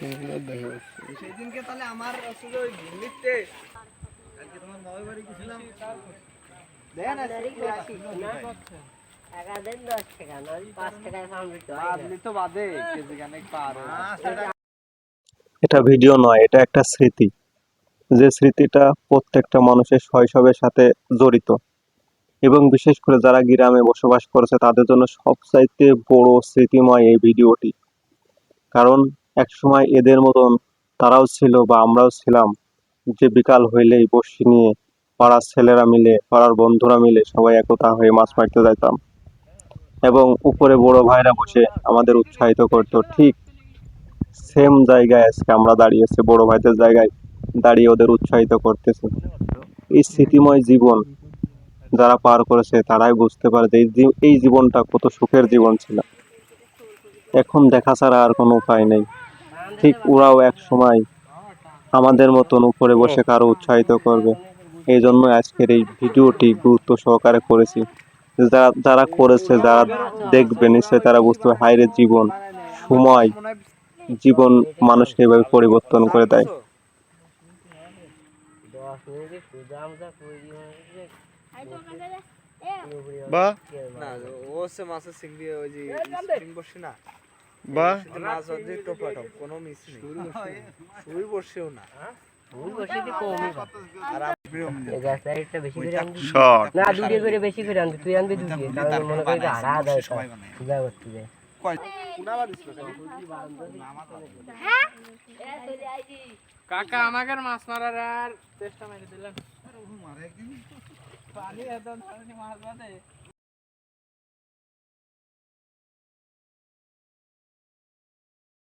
সেদিনকে তাহলে আমার আসলে ওই দিল্লিতে কালকে তোমার মামার বাড়ি গেছিলাম। দেখেন আজলি তো বাদে কেজি খানেক পার এটা ভিডিও নয় এটা একটা স্মৃতি। যে স্মৃতিটা প্রত্যেকটা মানুষের শৈশবের সাথে জড়িত। এবং বিশেষ করে যারা গ্রামে বসবাস করেছে তাদের জন্য সবচাইতে বড় স্মৃতিময় এই ভিডিওটি কারণ একসময় এদের মতন তারাও ছিল বা আমরাও ছিলাম। যে বিকাল হইলেই বসি নিয়ে পাড়ার ছেলেরা মিলে, পাড়ার বন্ধুরা মিলে সবাই একতা হয়ে মাছ মারতে যাইতাম। এবং উপরে বড় ভাইরা বসে আমাদের উৎসাহিত করতো, ঠিক সেম জায়গায় আজকে আমরা দাঁড়িয়েছি বড় ভাইদের জায়গায় দাঁড়িয়ে ওদের উৎসাহিত করতেছে। এই স্মৃতিময় জীবন যারা পার করেছে, তারাই বুঝতে পারে যে এই জীবনটা কত সুখের জীবন ছিল। এখন দেখা ছাড়া আর কোনো উপায় নেই। ঠিক ওরাও এক সময় আমাদের মতন উপরে বসে কারও উৎসাহিত করবে। এই জন্য আজকের এই ভিডিওটি গুরুত্ব সহকারে করেছি। যারা যারা করেছে যারা দেখবে নিশ্চয়ই তারা বুঝতে পারে হাইরে জীবন। সময় জীবন মানুষকে এভাবে পরিবর্তন করে দেয়। বা? না ও হচ্ছে মাছের চিংড়ি ওই যে স্প্রিং বসে না? বা মাছ কোনো মিস নেই। শুই বসেও না। কাকা আমাকে মাছ মারার আর চেষ্টা মেরে দিলেন পানি মাছ বাদে